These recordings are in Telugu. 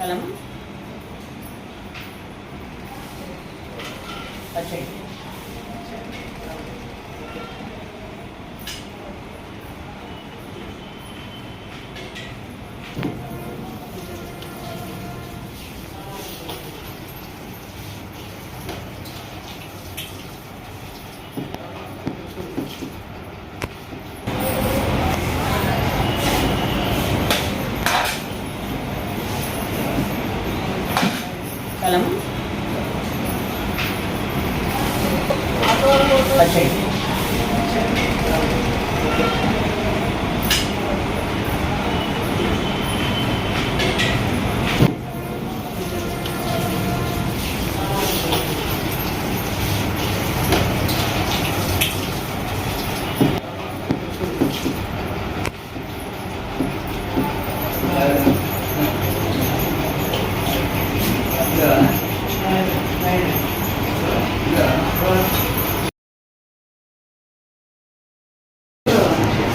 స్థలం పచ్చడి. పచ్చడి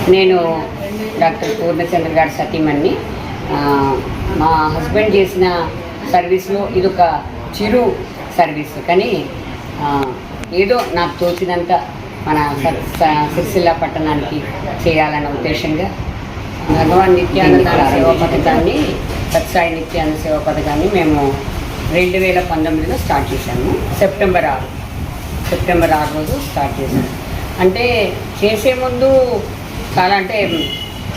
నేను డాక్టర్ పూర్ణచంద్ర గారి సతీమణ్ణి. ఆ, మా హస్బెండ్ చేసిన సర్వీస్లో ఇదొక చిరు సర్వీస్ కానీ ఏదో నాకు తోచినంత మన సిరిసిల్ల పట్టణానికి చేయాలన్న ఉద్దేశంగా భగవాన్ నిత్యానంద సేవా పథకాన్ని సత్సాయి నిత్యానంద సేవా పథకాన్ని మేము రెండు వేల పంతొమ్మిదిలో స్టార్ట్ చేశాము. సెప్టెంబర్ ఆరు. సెప్టెంబర్ ఆరు రోజు స్టార్ట్ చేశాను అంటే చేసే ముందు చాలా అంటే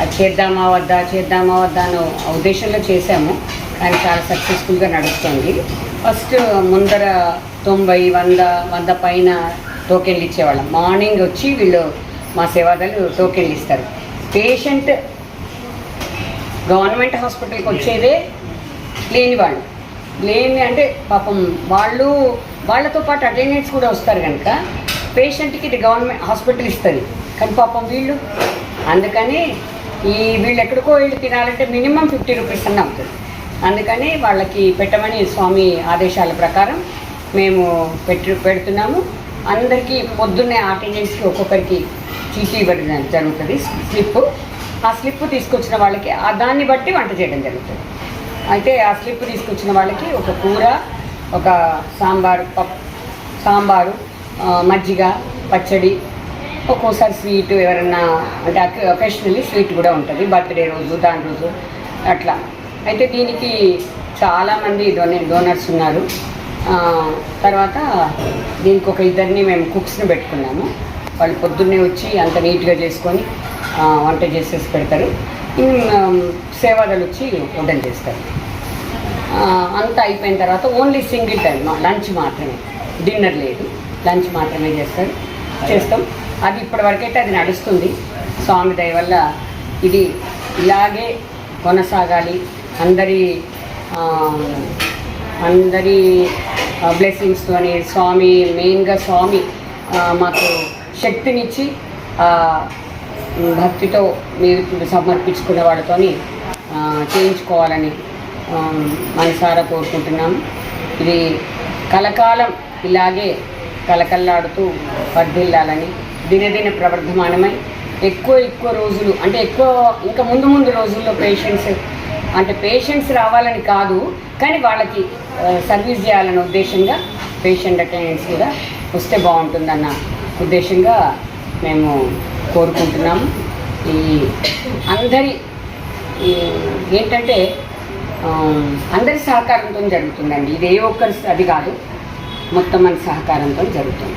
అది చేద్దామా వద్దా చేద్దామా వద్దా అనే ఉద్దేశంలో చేశాము. కానీ చాలా సక్సెస్ఫుల్గా నడుస్తుంది. ఫస్ట్ ముందర తొంభై వంద వంద పైన టోకెన్లు ఇచ్చేవాళ్ళం. మార్నింగ్ వచ్చి వీళ్ళు మా సేవాదాలు టోకెన్లు ఇస్తారు. పేషెంట్ గవర్నమెంట్ హాస్పిటల్కి వచ్చేదే లేని వాళ్ళు. లేని అంటే పాపం వాళ్ళు వాళ్ళతో పాటు అటెండెంట్స్ కూడా వస్తారు కనుక పేషెంట్కి ఇది గవర్నమెంట్ హాస్పిటల్ ఇస్తుంది. కానీ పాపం వీళ్ళు అందుకని ఈ వీళ్ళు ఎక్కడికో వెళ్ళి తినాలంటే మినిమం ఫిఫ్టీ రూపీస్ అన్న అవుతుంది. అందుకని వాళ్ళకి పెట్టమని స్వామి ఆదేశాల ప్రకారం మేము పెట్టి పెడుతున్నాము. అందరికీ పొద్దున్నే అటెండెన్స్కి ఒక్కొక్కరికి తీసి ఇవ్వడం జరుగుతుంది స్లిప్. ఆ స్లిప్ తీసుకొచ్చిన వాళ్ళకి ఆ దాన్ని బట్టి వంట చేయడం జరుగుతుంది. అయితే ఆ స్లిప్ తీసుకొచ్చిన వాళ్ళకి ఒక కూర ఒక సాంబారు పప్పు సాంబారు మజ్జిగ పచ్చడి ఒక్కోసారి స్వీట్ ఎవరన్నా అంటే ఒకేషనల్లీ స్వీట్ కూడా ఉంటుంది బర్త్డే రోజు దాని రోజు అట్లా. అయితే దీనికి చాలామంది డొనే డోనర్స్ ఉన్నారు. తర్వాత దీనికి ఒక ఇద్దరిని మేము కుక్స్ని పెట్టుకున్నాము. వాళ్ళు పొద్దున్నే వచ్చి అంత నీట్గా చేసుకొని వంట చేసేసి పెడతారు. సేవాదాలు వచ్చి వంటలు చేస్తారు. అంతా అయిపోయిన తర్వాత ఓన్లీ సింగిల్ టైం లంచ్ మాత్రమే. డిన్నర్ లేదు లంచ్ మాత్రమే చేస్తారు చేస్తాం. అది ఇప్పటి వరకైతే అది నడుస్తుంది. స్వామి దయ వల్ల ఇది ఇలాగే కొనసాగాలి. అందరి అందరి బ్లెస్సింగ్స్తోని స్వామి మెయిన్గా స్వామి మాకు శక్తినిచ్చి భక్తితో మీరు సమర్పించుకున్న వాళ్ళతోని చేయించుకోవాలని మనసారా కోరుకుంటున్నాము ఇది కలకాలం ఇలాగే కలకల్లాడుతూ వర్ధిల్లాలని దినదిన ప్రవర్ధమానమై ఎక్కువ ఎక్కువ రోజులు అంటే ఎక్కువ ఇంకా ముందు ముందు రోజుల్లో పేషెంట్స్ అంటే పేషెంట్స్ రావాలని కాదు కానీ వాళ్ళకి సర్వీస్ చేయాలనే ఉద్దేశంగా పేషెంట్ అటెండెన్స్ కూడా వస్తే బాగుంటుందన్న ఉద్దేశంగా మేము కోరుకుంటున్నాము. ఈ అందరి ఏంటంటే అందరి సహకారంతో జరుగుతుందండి. ఇది ఏ ఒక్కరి అది కాదు మొత్తం మన సహకారంతో జరుగుతుంది.